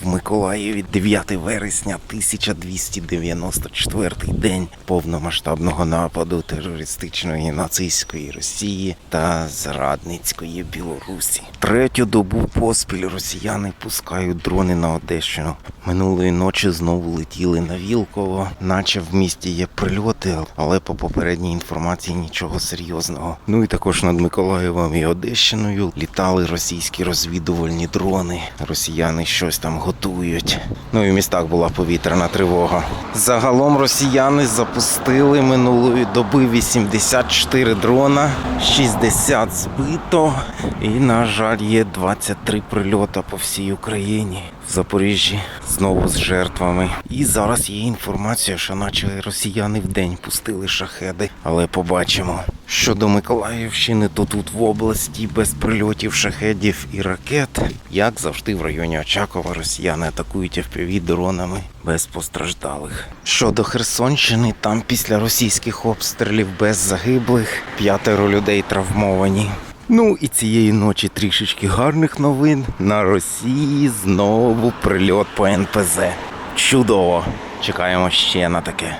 в Миколаєві 9 вересня 1294 день повномасштабного нападу терористичної нацистської Росії та зрадницької Білорусі. Третю добу поспіль росіяни пускають дрони на Одещину. Минулої ночі знову летіли на Вілково, наче в місті є прильоти, але по попередній інформації нічого серйозного. Ну і також над Миколаєвом і Одещиною літали російські розвідувальні дрони. Росіяни щось там готують. Ну і в містах була повітряна тривога. Загалом росіяни запустили минулої доби 84 дрона, 60 збито. І, на жаль, є 23 прильота по всій Україні. В Запоріжжі знову з жертвами. І зараз є інформація, що наче росіяни в день пустили шахеди, але побачимо. Щодо Миколаївщини, то тут в області без прильотів шахедів і ракет, як завжди в районі Очакова, росіяни атакують FPV дронами без постраждалих. Щодо Херсонщини, там після російських обстрілів без загиблих п'ятеро людей травмовані. Ну і цієї ночі трішечки гарних новин. На Росії знову прильот по НПЗ. Чудово! Чекаємо ще на таке.